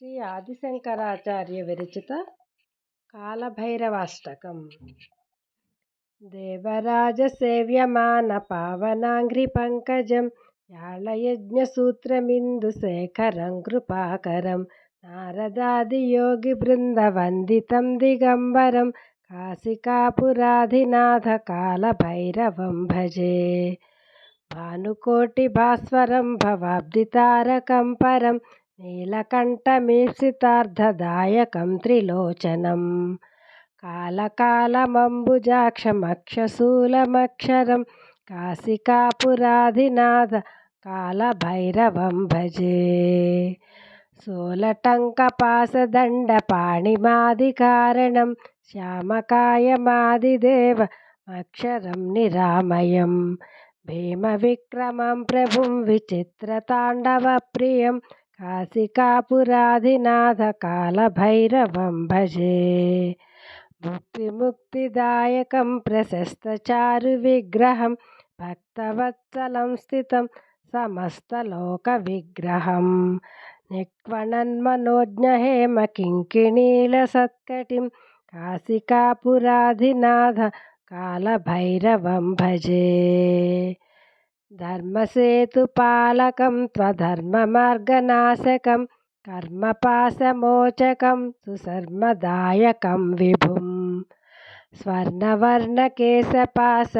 శ్రీ ఆదిశంకరాచార్య విరచిత కాలభైరవాష్టకం. దేవరాజ సేవ్యమాన పావనాంఘ్రి దేవరాజసేవ్యమాన పావనాంఘ్రిపంకజం యాళయజ్ఞసూత్రమిందుశేఖరం కృపాకరం నారదాది యోగి బృంద వందితం దిగంబరం కాశికాపురాధినాథ కాలభైరవం భజే. భానుకోటి భాస్వరం భవాబ్దితారకం పరం నీలకంఠమీప్సితార్థదాయకం త్రిలోచనం. కాలకాలమంబుజాక్షమక్షశూలమక్షరం కాశికాపురాధినాథ కాలభైరవం భజే. సోలటంకపాసదండపాణిమాదికారణం శ్యామకాయమాదిదేవమక్షరం నిరామయం. భీమవిక్రమం ప్రభుం విచిత్రతాండవప్రియం కాశికాపురాధినాథ కాలభైరవం భజే ముక్తిముక్తిదాయకం ప్రశస్తచారు విగ్రహం భక్తవత్సలం స్థితం సమస్తలోక విగ్రహం నిక్వణన్మనోజ్ఞహేమ కింకిణీల సత్కటిం కాశికాపురాధినాథ కాలభైరవం భజే ధర్మసేతుపాలకం త్వధర్మమార్గనాశకం కర్మపాశమోచకం సుశర్మదాయకం విభుం. స్వర్ణవర్ణకేశపాశ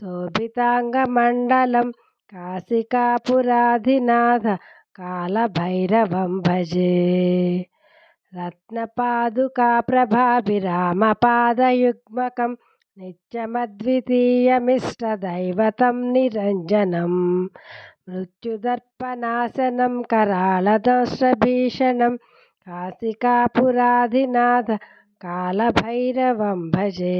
శోభితాంగమండలం కాశికాపురాధినాథ కాళభైరవం భజే. రత్నపాదుకాప్రభాభిరామపాదయుగ్మకం నిత్యమద్వితీయమిష్టదైవతం నిరంజనం మృత్యుదర్పనాశనం कराळदंष्ट्रभीषणं काशिकापुराधिनाथ कालभैरवं भजे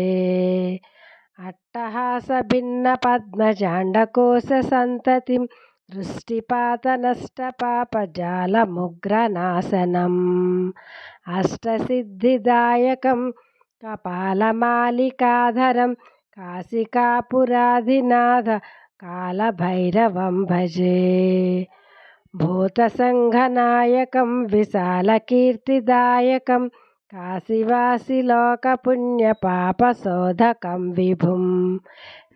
अट्टहासभिन्नपद्मजाण्डकोशसन्ततिं दृष्टिपातनष्टपापजालमुग्रनाशनम् अष्टसिद्धिदायकं कपालमालिकाधरं काशिकापुराधिनाथ कालभैरवं भजे भूतसङ्घनायकं विशालकीर्तिदायकं काशीवासिलोकपुण्यपापशोधकं विभुं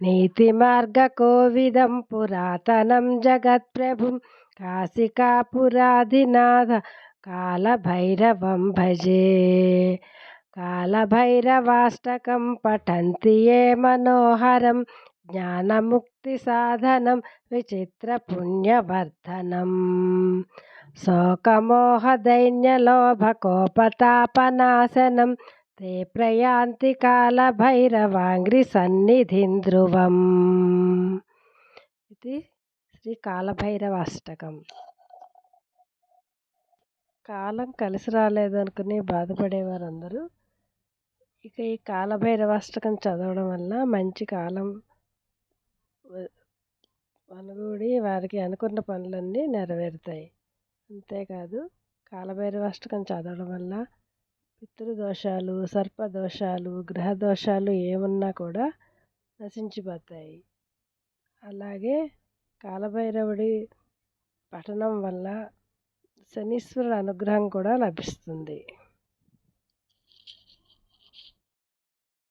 नीतिमार्गकोविदं पुरातनं जगत्प्रभुं काशिकापुराधिनाथ कालभैरवं भजे కాలభైరవాష్టకం పఠంతి ఏ మనోహరం జ్ఞానముక్తి సాధనం విచిత్ర పుణ్యవర్ధనం. శోకమోహదైన్యలోభకోపతాపనాశనం తే ప్రయాంతి కాలభైరవాంగ్రి సన్నిధిం ధ్రువం ఇది శ్రీ కాలభైరవాష్టకం. కాలం కలిసి రాలేదనుకుని బాధపడేవారందరూ ఇక ఈ కాలభైరవాష్టకం చదవడం వల్ల మంచి కాలం అనుగూడి వారికి అనుకున్న పనులన్నీ నెరవేరుతాయి. అంతేకాదు కాలభైరవాష్టకం చదవడం వల్ల పితృదోషాలు సర్పదోషాలు గ్రహదోషాలు ఏమున్నా కూడా నశించిపోతాయి. అలాగే కాలభైరవుడి పఠనం వల్ల శనీశ్వరుడు అనుగ్రహం కూడా లభిస్తుంది.